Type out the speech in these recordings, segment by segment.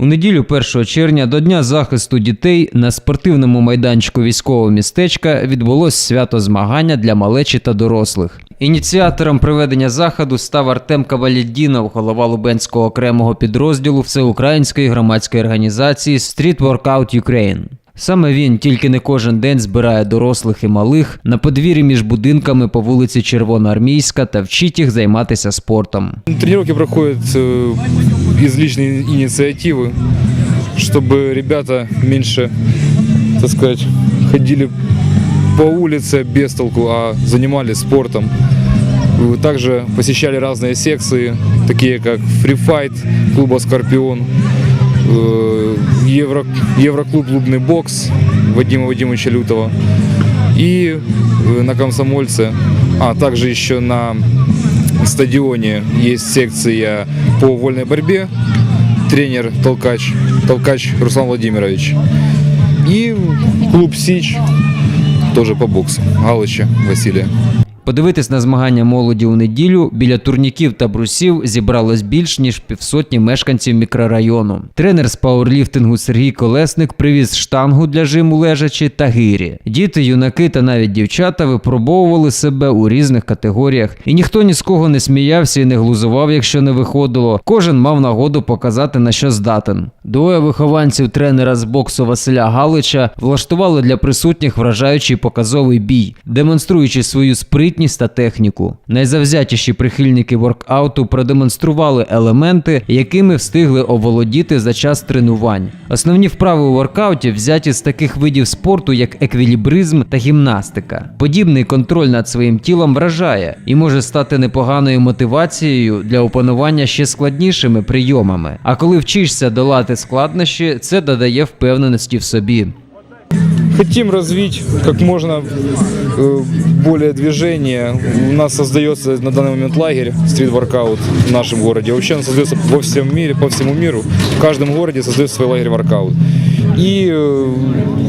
У неділю 1 червня до Дня захисту дітей на спортивному майданчику військового містечка відбулось свято змагання для малечі та дорослих. Ініціатором проведення заходу став Артем Кавалєдінов, голова Лубенського окремого підрозділу всеукраїнської громадської організації Street Workout Ukraine. Саме він тільки не кожен день збирає дорослих і малих на подвір'ї між будинками по вулиці Червоноармійська та вчить їх займатися спортом. Тренировки проходят э, из личной инициативы, чтобы ребята меньше, так сказать, ходили по улице без толку, а занимались спортом. Э, Также посещали разные секции, такие как фрифайт клуба «Скорпион», э, Евро, Евроклуб «Клубный бокс» Вадима Вадимовича Лютова и э, на Комсомольце, а также еще на стадионе есть секция по вольной борьбе, тренер Толкач, Толкач Руслан Владимирович. И клуб Сич, тоже по боксу, Галыча Василия. Подивитись на змагання молоді у неділю біля турніків та брусів зібралось більш ніж півсотні мешканців мікрорайону. Тренер з пауерліфтингу Сергій Колесник привіз штангу для жиму лежачі та гирі. Діти, юнаки та навіть дівчата випробовували себе у різних категоріях, і ніхто ні з кого не сміявся і не глузував, якщо не виходило. Кожен мав нагоду показати на що здатен. Двоє вихованців тренера з боксу Василя Галича влаштували для присутніх вражаючий показовий бій, демонструючи свою спритність та техніку. Найзавзятіші прихильники воркауту продемонстрували елементи, якими встигли оволодіти за час тренувань. Основні вправи у воркауті взяті з таких видів спорту, як еквілібризм та гімнастика. Подібний контроль над своїм тілом вражає і може стати непоганою мотивацією для опанування ще складнішими прийомами. А коли вчишся долати складнощі, це додає впевненості в собі Хотим развить как можно э, более движение. У нас создается на данный момент лагерь стрит-воркаут в нашем городе. Вообще он создается во всем мире, по всему миру. В каждом городе создается свой лагерь воркаут. И, э,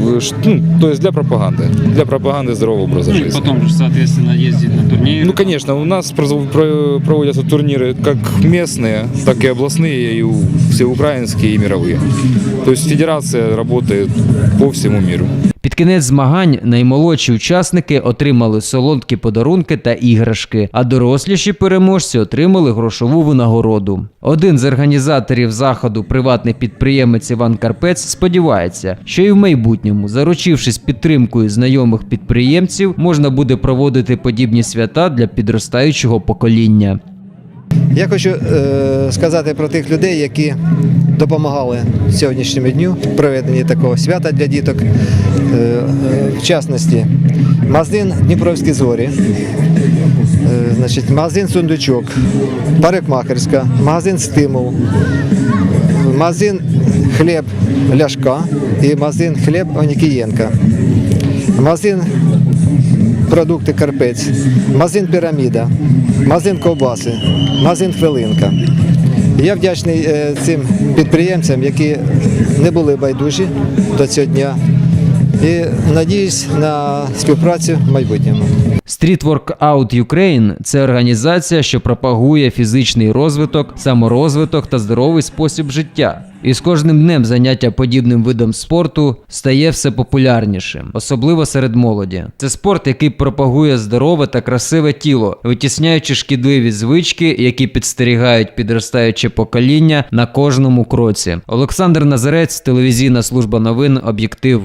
ш- ну, то есть для пропаганды, для пропаганды здорового образа Ну и жизни. потом же, соответственно, ездить на турниры. Ну, конечно, у нас произв- про- проводятся турниры как местные, так и областные, и у- всеукраинские, и мировые. То есть федерация работает по всему миру. Кінець змагань наймолодші учасники отримали солодкі подарунки та іграшки, а доросліші переможці отримали грошову винагороду. Один з організаторів заходу, приватний підприємець Іван Карпець, сподівається, що і в майбутньому, заручившись підтримкою знайомих підприємців, можна буде проводити подібні свята для підростаючого покоління. Я хочу е, сказати про тих людей, які допомагали сьогоднішньому дню в проведенні такого свята для діток. Е, в частності, магазин Дніпровські зорі, е, значить, магазин Сундучок, парикмахерська, магазин Стимул, магазин Хліб Ляшка і магазин Хліб Онікієнка. Магазин продукти Карпець, магазин Піраміда, магазин Ковбаси, магазин Хвилинка. Я вдячний е, цим підприємцям, які не були байдужі до цього дня. І надіюсь на співпрацю в майбутньому. Street Workout Ukraine – це організація, що пропагує фізичний розвиток, саморозвиток та здоровий спосіб життя. І з кожним днем заняття подібним видом спорту стає все популярнішим, особливо серед молоді. Це спорт, який пропагує здорове та красиве тіло, витісняючи шкідливі звички, які підстерігають підростаюче покоління на кожному кроці. Олександр Назарець, телевізійна служба новин, об'єктив.